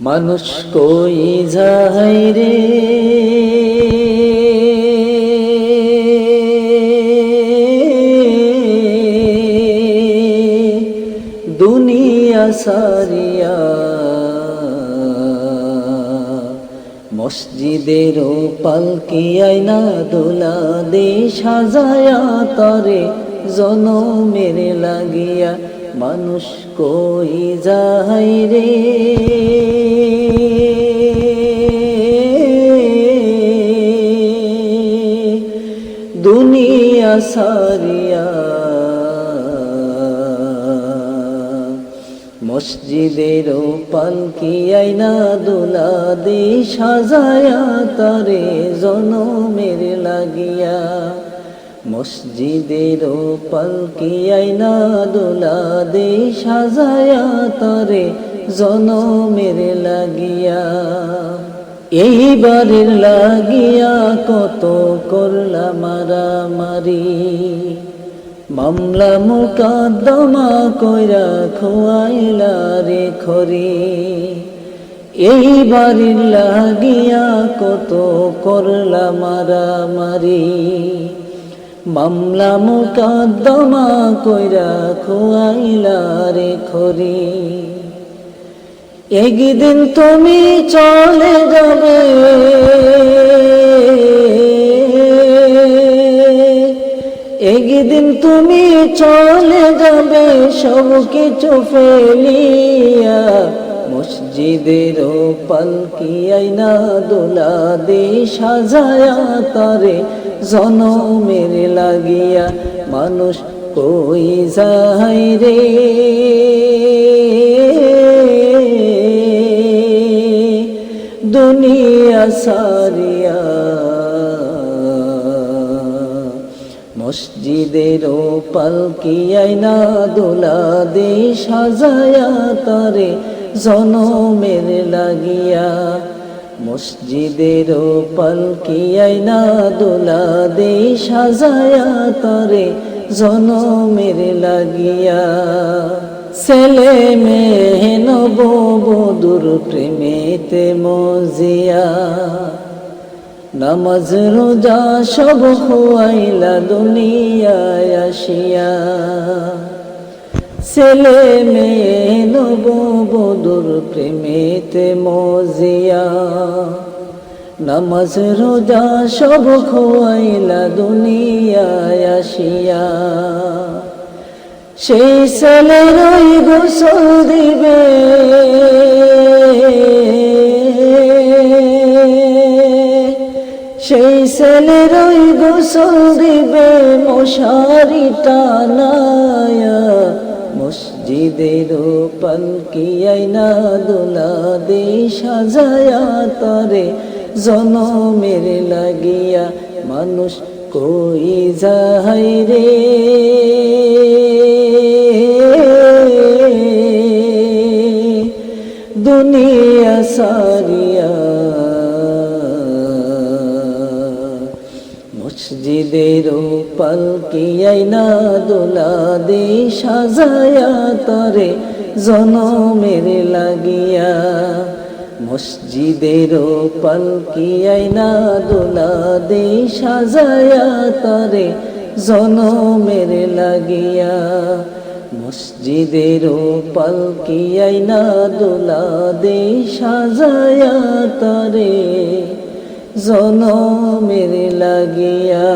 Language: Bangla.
মানুষ কই যায় রে? দুনিয়া সারিয়া মসজিদের পালকি আইনা দোলা দে সাজায়া তরে জনমের লাগিয়া মানুষ কই যাই রে? দুনিয়া সারিয়া মসজিদের পালকি আইনা দোলা দে সাজায়া তারে জনমের লাগিয়া মসজিদের পালকি আইনা দোলা দে, সাজায়া তারে জনমের লাগিয়া। এইবারের লাগিয়া কত করলা মারামারি। মামলা মোকদ্দমা কইরা খোয়াইলা রে খরি। এই লাগিয়া কত করলা মারামারি। মামলা মোকদ্দমা কইরা খোয়াইলা রে খরি। একদিন তুমি চলে যাবে। একদিন তুমি চলে যাবে, সব কিছু ফেলিয়া মসজিদের পালকি আইনা দোলা দে সাজায়া তারে জনমের লাগিয়া মানুষ কই যায় রে? দুনিয়া সারিয়া মসজিদের পালকি আইনা দোলা দে সাজায়া তারে জনমের লাগিয়া মসজিদের পালকি আইনা দোলা দে সাজায়া তারে, জনমের লাগিয়া। ছেলে মেয়ে নব বধুর প্রেমেতে মজিয়া। নামাজ, রোজা সব খোয়াইলা দুনিয়ায় আসিয়া। ছেলে মেয়ে নব বধুর প্রেমেতে মজিয়া। নামাজ, রোজা সব খোয়াইলা দুনিয়ায় আসিয়া। সেই ছেলের ওই গোসল দিবে। সেই ছেলের ওই গোসল দিবে, মশারি টানায়া মসজিদের পালকি আইনা দোলা দে সাজায়া তারে? জনমের লাগিয়া মানুষ কই যাই রে? দুনিয়া সারিয়া মসজিদের পালকি আইনা দোলা দে সাজায়া তরে জনমের লাগিয়া? মসজিদের পালকি আইনা দোলা দে সাজায়া তরে জনমের লাগিয়া? মসজিদের পালকি আইনা দোলা দে সাজায়া তরে জনমের লাগিয়া